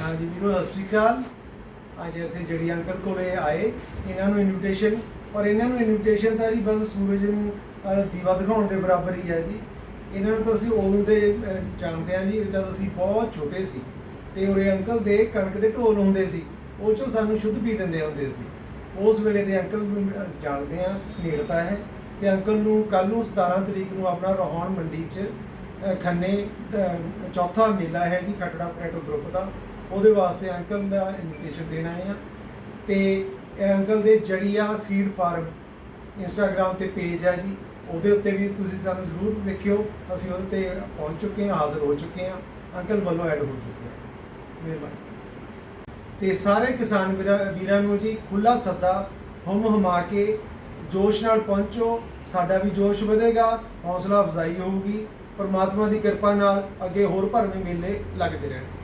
ਹਾਂਜੀ ਵੀਰੋ, ਸਤਿ ਸ਼੍ਰੀ ਅਕਾਲ। ਅੱਜ ਇੱਥੇ ਜਿਹੜੀ ਅੰਕਲ ਕੋਲੇ ਆਏ। ਇਹਨਾਂ ਨੂੰ ਇਨਵੀਟੇਸ਼ਨ ਔਰ ਇਹਨਾਂ ਨੂੰ ਇਨਵੀਟੇਸ਼ਨ ਤਾਂ ਜੀ ਬਸ ਸੂਰਜ ਨੂੰ ਦੀਵਾ ਦਿਖਾਉਣ ਦੇ ਬਰਾਬਰ ਹੀ ਹੈ ਜੀ। ਇਹਨਾਂ ਨੂੰ ਤਾਂ ਅਸੀਂ ਉਦੋਂ ਦੇ ਜਾਣਦੇ ਹਾਂ ਜੀ, ਜਦ ਅਸੀਂ ਬਹੁਤ ਛੋਟੇ ਸੀ। ਤੇ ਉਰੇ ਅੰਕਲ ਦੇ ਕਣਕ ਦੇ ਢੋਲ ਹੁੰਦੇ ਸੀ। ਉਹ ਚੋਂ ਸਾਨੂੰ ਸ਼ੁੱਧ ਪੀ ਦਿੰਦੇ ਹੁੰਦੇ ਸੀ। ਉਸ ਵੇਲੇ ਦੇ ਅੰਕਲ ਨੂੰ ਅਸੀਂ ਜਾਣਦੇ ਹਾਂ, ਨੇੜਤਾ ਹੈ। ਤੇ ਅੰਕਲ ਨੂੰ ਕੱਲ ਨੂੰ 17 ਤਰੀਕ ਨੂੰ ਆਪਣਾ ਰੋਹਣ ਮੰਡੀ 'ਚ ਖੰਨੇ ਚੌਥਾ ਮੇਲਾ ਹੈ ਜੀ, ਖਟੜਾ ਪੋਟੈਟੋ ਗਰੁੱਪ ਦਾ। ਉਹਦੇ ਵਾਸਤੇ ਅੰਕਲ ਦਾ ਇਨਵੀਟੇਸ਼ਨ ਦੇਣ ਆਏ ਆ। ਤੇ ਇਹ ਅੰਕਲ ਦੇ ਜੜੀਆ ਸੀਡ ਫਾਰਮ ਇੰਸਟਾਗ੍ਰam ਤੇ ਪੇਜ ਹੈ ਜੀ। ਉਹਦੇ ਉੱਤੇ ਵੀ ਤੁਸੀਂ ਸਾਨੂੰ ਜ਼ਰੂਰ ਦੇਖਿਓ ਅਸੀਂ ਉਹਦੇ ਤੇ ਪਹੁੰਚ ਚੁੱਕੇ ਹਾਂ, ਹਾਜ਼ਰ ਹੋ ਚੁੱਕੇ ਹਾਂ। ਅੰਕਲ ਵੱਲੋਂ ਐਡ ਹੋ ਚੁੱਕੇ ਹਾਂ ਮਿਹਰਬਾਨੀ। ਤੇ ਸਾਰੇ ਕਿਸਾਨ ਵੀਰਾਂ ਵੀਰਾਂ ਨੂੰ ਜੀ ਖੁੱਲਾ ਸੱਦਾ, ਹਮ ਹਮਾ ਕੇ ਜੋਸ਼ ਨਾਲ ਪਹੁੰਚੋ। ਸਾਡਾ ਵੀ ਜੋਸ਼ ਵਧੇਗਾ, ਹੌਸਲਾ ਅਫਜ਼ਾਈ ਹੋਊਗੀ। ਪਰਮਾਤਮਾ ਦੀ ਕਿਰਪਾ ਨਾਲ ਅੱਗੇ ਹੋਰ ਭਰਵੇਂ ਮੇਲੇ ਲੱਗਦੇ ਰਹਿਣਗੇ।